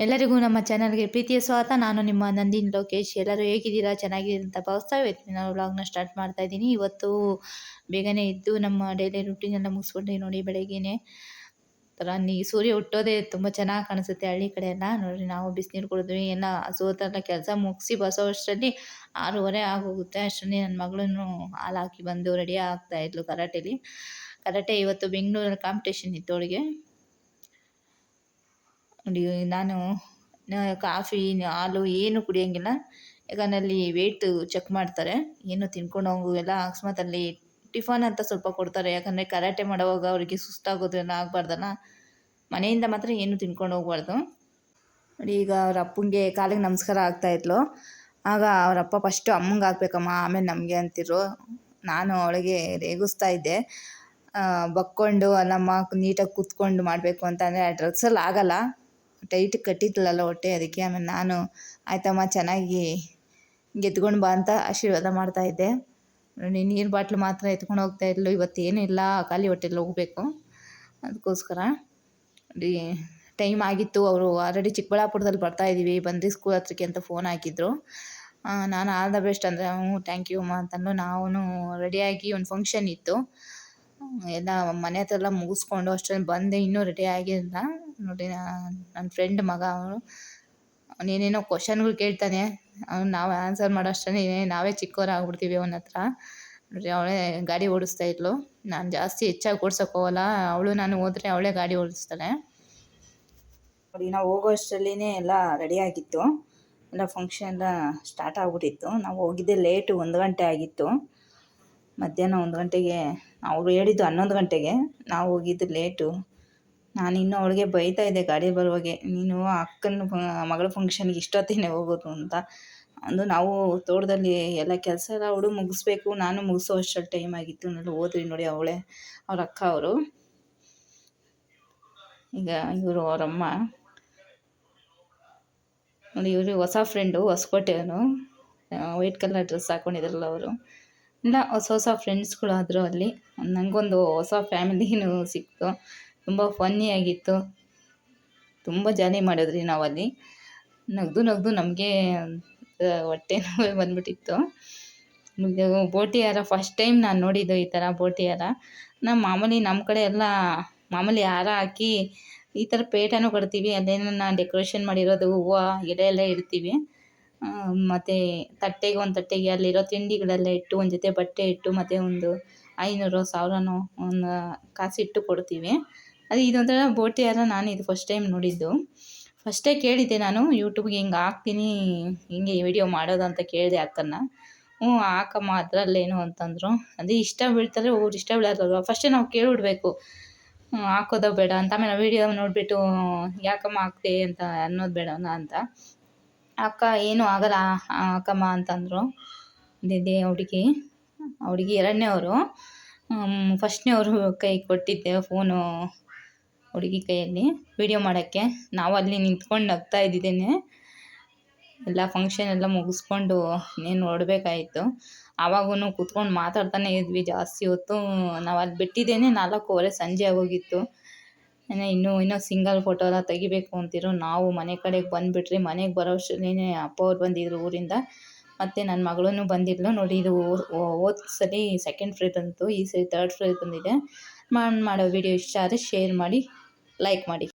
ಎಲ್ಲರಿಗೂ ನಮ್ಮ ಚಾನಲ್ಗೆ ಪ್ರೀತಿಯ ಸ್ವಾಗತ. ನಾನು ನಿಮ್ಮ ನಂದಿನಿ ಲೋಕೇಶ್. ಎಲ್ಲರೂ ಹೇಗಿದ್ದೀರಾ? ಚೆನ್ನಾಗಿದೆ ಅಂತ ಭಾವಿಸ್ತಾ ಇವತ್ತು ನಾನು ವ್ಲಾಗ್ನ ಸ್ಟಾರ್ಟ್ ಮಾಡ್ತಾ ಇದ್ದೀನಿ. ಇವತ್ತು ಬೇಗನೆ ಇದ್ದು ನಮ್ಮ ಡೈಲಿ ರುಟೀನ್ ಎಲ್ಲ ಮುಗಿಸ್ಕೊಂಡೆ ನೋಡಿ ಬೆಳಗ್ಗೆನೆ. ಥರ ನೀ ಸೂರ್ಯ ಹುಟ್ಟೋದೇ ತುಂಬ ಚೆನ್ನಾಗಿ ಕಾಣಿಸುತ್ತೆ ಹಳ್ಳಿ ಕಡೆ ಎಲ್ಲ ನೋಡಿರಿ ನಾವು ಬಿಸಿನೀರು ಕುಡಿದ್ವಿ. ಎಲ್ಲ ಹಸುವತ್ತೆಲ್ಲ ಕೆಲಸ ಮುಗಿಸಿ ಬಸೋವಷ್ಟರಲ್ಲಿ ಆರೂವರೆ ಆಗೋಗುತ್ತೆ. ಅಷ್ಟರಲ್ಲಿ ನನ್ನ ಮಗಳನ್ನು ಹಾಲು ಹಾಕಿ ಬಂದು ರೆಡಿ ಆಗ್ತಾ ಇದ್ಲು ಕರಾಟೆಲಿ. ಕರಾಟೆ ಇವತ್ತು ಬೆಂಗಳೂರಲ್ಲಿ ಕಾಂಪಿಟೇಷನ್ ಇತ್ತು ಅವಳಿಗೆ. ನೋಡಿ, ನಾನು ಕಾಫಿ ಹಾಲು ಏನು ಕುಡಿಯೋಂಗಿಲ್ಲ. ಯಾಕಂದರೆ ಅಲ್ಲಿ ವೆಯ್ಟು ಚೆಕ್ ಮಾಡ್ತಾರೆ. ಏನು ತಿನ್ಕೊಂಡು ಹೋಗುವೆಲ್ಲ ಅಕಸ್ಮಾತ್ ಅಲ್ಲಿ ಟಿಫನ್ ಅಂತ ಸ್ವಲ್ಪ ಕೊಡ್ತಾರೆ. ಯಾಕಂದರೆ ಕರಾಟೆ ಮಾಡೋವಾಗ ಅವರಿಗೆ ಸುಸ್ತಾಗೋದು ಎಲ್ಲ ಆಗಬಾರ್ದಲ್ಲ. ಮನೆಯಿಂದ ಮಾತ್ರ ಏನು ತಿನ್ಕೊಂಡು ಹೋಗಬಾರ್ದು. ನೋಡಿ, ಈಗ ಅವ್ರ ಅಪ್ಪಂಗೆ ಕಾಲಿಗೆ ನಮಸ್ಕಾರ ಆಗ್ತಾಯಿದ್ಲು ಆಗ ಅವರಪ್ಪ ಫಸ್ಟು ಅಮ್ಮಂಗೆ ಹಾಕ್ಬೇಕಮ್ಮ, ಆಮೇಲೆ ನಮಗೆ ಅಂತಿರು ನಾನು ಅವಳಿಗೆ ರೇಗಿಸ್ತಾ ಇದ್ದೆ. ಬಕ್ಕೊಂಡು, ಅಲ್ಲಮ್ಮ, ನೀಟಾಗಿ ಕೂತ್ಕೊಂಡು ಮಾಡಬೇಕು ಅಂತಂದರೆ ಆ ಡ್ರೆಸ್ಸಲ್ಲಿ ಆಗಲ್ಲ. ಟೈಟ್ ಕಟ್ಟಿದ್ಲಲ್ಲ ಹೊಟ್ಟೆ, ಅದಕ್ಕೆ ಆಮೇಲೆ ನಾನು, ಆಯ್ತಮ್ಮ, ಚೆನ್ನಾಗಿ ಗೆದ್ಕೊಂಡು ಬಾ ಅಂತ ಆಶೀರ್ವಾದ ಮಾಡ್ತಾಯಿದ್ದೆ ನೋಡಿ, ನೀರು ಬಾಟ್ಲು ಮಾತ್ರ ಎತ್ಕೊಂಡು ಹೋಗ್ತಾ ಇದ್ಲು. ಇವತ್ತೇನಿಲ್ಲ ಖಾಲಿ ಹೊಟ್ಟೆಲಿ ಹೋಗಬೇಕು. ಅದಕ್ಕೋಸ್ಕರ, ನೋಡಿ, ಟೈಮ್ ಆಗಿತ್ತು. ಅವರು ಆಲ್ರೆಡಿ ಚಿಕ್ಕಬಳ್ಳಾಪುರದಲ್ಲಿ ಬರ್ತಾಯಿದ್ದೀವಿ ಬಂದು ಸ್ಕೂಲ್ ಹತ್ರಕ್ಕೆ ಅಂತ ಫೋನ್ ಹಾಕಿದ್ರು. ನಾನು ಆಲ್ ದ ಬೆಸ್ಟ್ ಅಂದರೆ ಹ್ಞೂ ಥ್ಯಾಂಕ್ ಯು ಅಮ್ಮ ಅಂತಂದು ನಾವು ರೆಡಿಯಾಗಿ ಒಂದು ಫಂಕ್ಷನ್ ಇತ್ತು. ಎಲ್ಲ ಮನೆ ಹತ್ರ ಎಲ್ಲ ಮುಗಿಸ್ಕೊಂಡು ಅಷ್ಟೊಂದು ಬಂದೆ. ಇನ್ನೂ ರೆಡಿ ಆಗಿರಲಿಲ್ಲ ನೋಡಿ ನನ್ನ ಫ್ರೆಂಡ್ ಮಗ ಅವನು. ಅವನೇನೇನೋ ಕ್ವಶನ್ಗಳು ಕೇಳ್ತಾನೆ. ಅವ್ನು ನಾವು ಆನ್ಸರ್ ಮಾಡೋ ಅಷ್ಟೇ ನಾವೇ ಚಿಕ್ಕವ್ರು ಆಗ್ಬಿಡ್ತೀವಿ ಅವನ ಹತ್ರ. ನೋಡಿ, ಅವಳೇ ಗಾಡಿ ಓಡಿಸ್ತಾ ಇದ್ಲು. ನಾನು ಜಾಸ್ತಿ ಹೆಚ್ಚಾಗಿ ಓಡ್ಸೋಕೆ ಹೋಗಲ್ಲ. ಅವಳು ನಾನು ಹೋದ್ರೆ ಅವಳೇ ಗಾಡಿ ಓಡಿಸ್ತಾಳೆ. ನೋಡಿ, ನಾವು ಹೋಗೋ ಅಷ್ಟರಲ್ಲಿನೇ ಎಲ್ಲ ರೆಡಿ ಆಗಿತ್ತು. ಎಲ್ಲ ಫಂಕ್ಷನ್ ಎಲ್ಲ ಸ್ಟಾರ್ಟ್ ಆಗ್ಬಿಟ್ಟಿತ್ತು. ನಾವು ಹೋಗಿದ್ದೆ ಲೇಟು ಒಂದು ಗಂಟೆ ಆಗಿತ್ತು. ಮಧ್ಯಾಹ್ನ ಒಂದು ಗಂಟೆಗೆ, ಅವರು ಹೇಳಿದ್ದು ಹನ್ನೊಂದು ಗಂಟೆಗೆ. ನಾವು ಹೋಗಿದ್ದು ಲೇಟು ನಾನು ಇನ್ನೂ ಅವಳಿಗೆ ಬೈತಾ ಇದ್ದೆ ಗಾಡಿ ಬರುವಾಗೆ, ನೀನು ಅಕ್ಕನ ಮಗಳ ಫಂಕ್ಷನ್ಗೆ ಇಷ್ಟೊತ್ತೇನೆ ಹೋಗೋದು ಅಂತ. ಅಂದು ನಾವು ತೋಟದಲ್ಲಿ ಎಲ್ಲ ಕೆಲಸ ಎಲ್ಲ ಅವಳು ಮುಗಿಸ್ಬೇಕು, ನಾನು ಮುಗಿಸೋ ಅಷ್ಟರಲ್ಲಿ ಟೈಮ್ ಆಗಿತ್ತು ನೋಡಿ ಹೋದ್ರಿ ನೋಡಿ ಅವಳೇ, ಅವ್ರ ಅಕ್ಕ ಅವರು. ಈಗ ಇವರು ಅವರಮ್ಮ ನೋಡಿ ಇವರು ಹೊಸ ಫ್ರೆಂಡು ಹೊಸಕೋಟೆಯವನು. ವೈಟ್ ಕಲರ್ ಡ್ರೆಸ್ ಹಾಕ್ಕೊಂಡಿದ್ರಲ್ಲ ಅವರು. ಇಲ್ಲ, ಹೊಸ ಹೊಸ ಫ್ರೆಂಡ್ಸ್ಗಳಾದರು ಅಲ್ಲಿ. ನನಗೊಂದು ಹೊಸ ಫ್ಯಾಮಿಲಿನೂ ಸಿಕ್ತು. ತುಂಬ ಫನ್ನಿಯಾಗಿತ್ತು ತುಂಬ ಜಾಲಿ ಮಾಡಿದ್ರಿ ನಾವಲ್ಲಿ. ನಗ್ದು ನಗ್ದು ನಮಗೆ ಹೊಟ್ಟೆ ನೋವೇ ಬಂದ್ಬಿಟ್ಟಿತ್ತು. ಬೋಟಿ ಹಾರ ಫಸ್ಟ್ ಟೈಮ್ ನಾನು ನೋಡಿದ್ದು ಈ ಥರ ಬೋಟಿ ಹಾರ ನಮ್ಮ ಮಾಮೂಲಿ ನಮ್ಮ ಕಡೆ ಎಲ್ಲ ಮಾಮೂಲಿ ಹಾರ ಹಾಕಿ ಈ ಥರ ಪೇಟನೂ ಕಟ್ತೀವಿ ನಾನು ಡೆಕೋರೇಷನ್ ಮಾಡಿರೋದು ಹೂವು, ಗಿಡ ಎಲ್ಲ ಇಡ್ತೀವಿ. ಮತ್ತು ತಟ್ಟೆಗೆ ಒಂದು ತಟ್ಟೆಗೆ ಅಲ್ಲಿರೋ ತಿಂಡಿಗಳೆಲ್ಲ ಇಟ್ಟು, ಒಂದು ಜೊತೆ ಬಟ್ಟೆ ಇಟ್ಟು, ಮತ್ತು ಒಂದು ಐನೂರು, ಸಾವಿರನೋ ಒಂದು ಕಾಸಿಟ್ಟು ಕೊಡ್ತೀವಿ. ಅದು ಇದೊಂಥರ ಬೋಟಿ ಅಲ್ಲ ನಾನು ಇದು ಫಸ್ಟ್ ಟೈಮ್ ನೋಡಿದ್ದು. ಫಸ್ಟೇ ಕೇಳಿದ್ದೆ ನಾನು ಯೂಟ್ಯೂಬ್ಗೆ ಹಿಂಗೆ ಹಾಕ್ತೀನಿ, ಹಿಂಗೆ ವಿಡಿಯೋ ಮಾಡೋದು ಅಂತ ಕೇಳಿದೆ ಅಕ್ಕನ್ನ. ಹ್ಞೂ, ಹಾಕಮ್ಮ ಅದರಲ್ಲೇನು ಅಂತಂದರು. ಅದೇ ಇಷ್ಟ ಬೀಳ್ತಾರೆ ಒಬ್ರು ಇಷ್ಟ ಬೀಳಲ್ಲ ಫಸ್ಟೇ ನಾವು ಕೇಳಿಬಿಡ್ಬೇಕು. ಹಾಕೋದೋ ಬೇಡ ಅಂತ. ಆಮೇಲೆ ವೀಡಿಯೋ ನೋಡಿಬಿಟ್ಟು ಯಾಕಮ್ಮ ಹಾಕ್ತೆ ಅಂತ ಅನ್ನೋದು ಬೇಡನಾ ಅಂತ. ಅಕ್ಕ, ಏನು ಆಗಲ್ಲ ಹಾಕಮ್ಮ ಅಂತಂದರು. ದಿದೆ ಹುಡುಗಿ. ಹುಡುಗಿ ಫಸ್ಟ್ನೇ ಅವರು ಕೈ ಕೊಟ್ಟಿದ್ದೆ, ಫೋನು. ಹುಡುಗಿ ಕೈಯಲ್ಲಿ ವೀಡಿಯೋ ಮಾಡೋಕ್ಕೆ. ನಾವು ಅಲ್ಲಿ ನಿಂತ್ಕೊಂಡು ನಗ್ತಾ ಇದ್ದಿದ್ದೇನೆ. ಎಲ್ಲ ಫಂಕ್ಷನ್ ಎಲ್ಲ ಮುಗಿಸ್ಕೊಂಡು ಇನ್ನೇನು ಓಡಬೇಕಾಯಿತು ಆವಾಗೂ ಕೂತ್ಕೊಂಡು ಮಾತಾಡ್ತಾನೆ ಇದ್ವಿ. ಜಾಸ್ತಿ ಹೊತ್ತು ನಾವು ಅಲ್ಲಿ ಬಿಟ್ಟಿದ್ದೇನೆ. ನಾಲ್ಕೂವರೆ ಸಂಜೆ ಆಗೋಗಿತ್ತು. ಇನ್ನೂ ಇನ್ನೂ ಸಿಂಗಲ್ ಫೋಟೋ ಎಲ್ಲ ತೆಗಿಬೇಕು ಅಂತಿರು ನಾವು ಮನೆ ಕಡೆಗೆ ಬಂದುಬಿಟ್ರಿ. ಮನೆಗೆ ಬರೋ ಅಷ್ಟರಲ್ಲೇ ಅಪ್ಪ ಅವ್ರು ಬಂದಿದ್ರು ಊರಿಂದ. ಮತ್ತು ನನ್ನ ಮಗಳೂ ಬಂದಿದ್ಲು. ನೋಡಿ, ಇದು ಹೋದ ಸಲ ಸೆಕೆಂಡ್ ಫ್ರೀ ಬಂತು. ಈ ಸರಿ ತರ್ಡ್ ಫ್ರೀ ಬಂದಿದೆ. ನಾನು ಮಾಡೋ ವಿಡಿಯೋ ಇಷ್ಟ ಆದರೆ ಶೇರ್ ಮಾಡಿ ಲೈಕ್ ಮಾಡಿ.